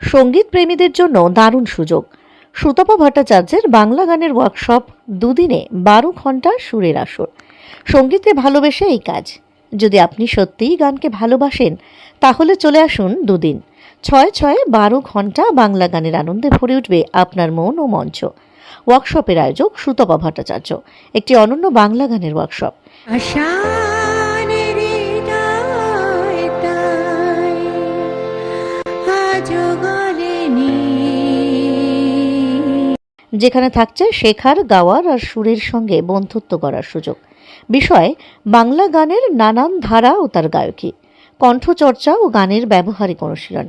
সংগীত প্রেমীদের জন্য দারুণ সুযোগ। সুতপা ভট্টাচার্যের বাংলা গানের ওয়ার্কশপ দুদিনে বারো ঘণ্টা সুরের আসর। সঙ্গীতে ভালোবেসে এই কাজ। যদি আপনি সত্যিই গানকে ভালোবাসেন, তাহলে চলে আসুন দুদিন। ছয় ছয় বারো ঘণ্টা বাংলা গানের আনন্দে ভরে উঠবে আপনার মন ও মঞ্চ। ওয়ার্কশপের আয়োজক সুতপা ভট্টাচার্য। একটি অনন্য বাংলা গানের ওয়ার্কশপ আশানের যেখানে থাকছে শেখার, গাওয়ার আর সুরের সঙ্গে বন্ধুত্ব করার সুযোগ। বিষয়, বাংলা গানের নানান ধারা ও তার গায়কী। কণ্ঠচর্চা ও গানের ব্যবহারিক অনুশীলন।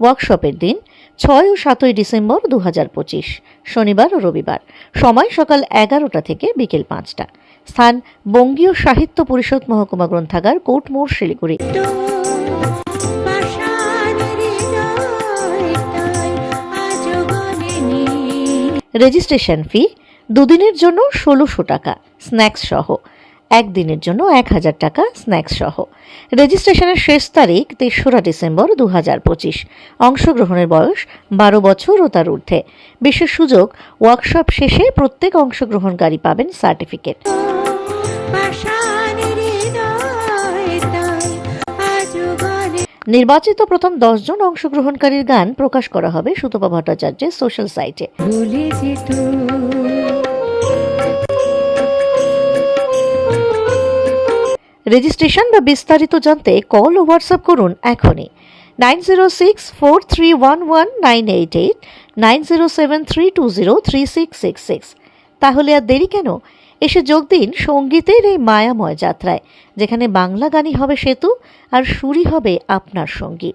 ওয়ার্কশপের দিন, ছয় ও সাতই ডিসেম্বর দু শনিবার ও রবিবার। সময় সকাল এগারোটা থেকে বিকেল পাঁচটা। স্থান, বঙ্গীয় সাহিত্য পরিষদ মহকুমা গ্রন্থাগার কোর্টমোড় শিলিগুড়ি। রেজিস্ট্রেশন ফি দুদিনের জন্য ষোলোশো টাকা, স্ন্যাক্স সহ। একদিনের জন্য এক হাজার টাকা, স্ন্যাক্স সহ। রেজিস্ট্রেশনের শেষ তারিখ তেসরা ডিসেম্বর দু হাজার পঁচিশ। অংশগ্রহণের বয়স বারো বছর ও তার ঊর্ধ্বে। বিশেষ সুযোগ, ওয়ার্কশপ শেষে প্রত্যেক অংশগ্রহণকারী পাবেন সার্টিফিকেট। নির্বাচিত প্রথম দশজন অংশগ্রহণকারীর গান প্রকাশ করা হবে সুতপা ভট্টাচার্যের সোশ্যাল সাইটে। রেজিস্ট্রেশন বা বিস্তারিত জানতে কল ও হোয়াটসঅ্যাপ করুন এখনই। Nine zero six four three one one nine eight eight nine zero seven three two zero three six six six. তাহলে আর দেরি কেন? এসে যোগ দিন সঙ্গীতের এই মায়াময় যাত্রায়, যেখানে বাংলা গানই হবে সেতু আর সুরি হবে আপনার সঙ্গী